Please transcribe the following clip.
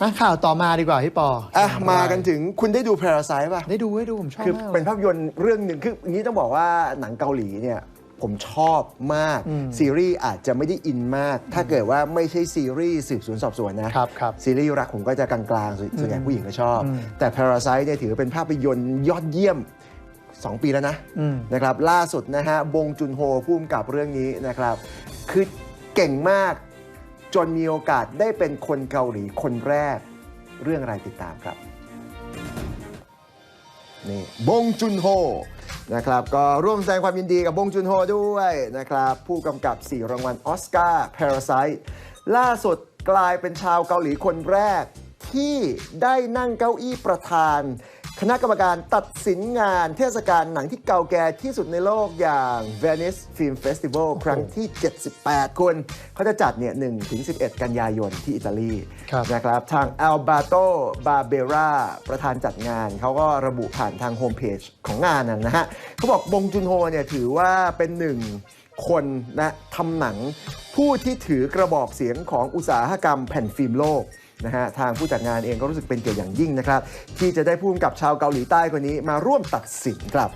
มาข่าวต่อมาดีกว่าพี่ปออะมากันถึงคุณได้ดู Parasite ป่ะ ได้ดูได้ดูผมชอบคือมากเป็นภาพยนตร์เรื่องหนึ่งคืออย่างนี้ต้องบอกว่าหนังเกาหลีเนี่ยผมชอบมากอืมซีรีส์อาจจะไม่ได้อินมาก ถ้าเกิดว่าไม่ใช่ซีรีส์สืบสวนสอบสวนนะครับครับซีรีส์รักผมก็จะกลางๆส่วนส่วนใหญ่อืมผู้หญิงก็ชอบอืมแต่ Parasite เนี่ยถือเป็นภาพยนตร์ยอดเยี่ยม 2 ปีแล้วนะอืมนะครับล่าสุดนะฮะบงจุนโฮผู้กำกับเรื่องนี้นะครับ คือเก่งมาก จนมีโอกาสได้เป็นคนเกาหลีคนแรก เรื่องอะไรติดตามครับ นี่บงจุนโฮนะครับก็ร่วมแสดงความยินดีกับบงจุนโฮด้วยนะครับ ผู้กำกับ 4 รางวัลออสการ์ Parasite ล่าสุดกลายเป็นชาวเกาหลีคนแรก ที่ได้นั่งเก้าอี้ประธาน คณะกรรมการตัดสินงานเทศกาลหนังที่เก่าแก่ที่สุดในโลกอย่าง Venice Film Festival ครั้งที่ 78คนเขาจะจัดเนี่ย1-11 กันยายนที่อิตาลีครับนะครับทาง Alberto Barbera ประธานจัดงาน เขาก็ระบุผ่านทางโฮมเพจของงานนะนะฮะเขาบอกบงจุนโฮเนี่ยถือว่าเป็นหนึ่ง คนนะทำหนัง ผู้ที่ถือกระบอกเสียงของอุตสาหกรรมแผ่นฟิล์มโลกนะฮะทางผู้จัดงานเองก็รู้สึกเป็นเกียรติอย่างยิ่งนะครับ ที่จะได้พูดกับชาวเกาหลีใต้คนนี้มาร่วมตัดสินครับ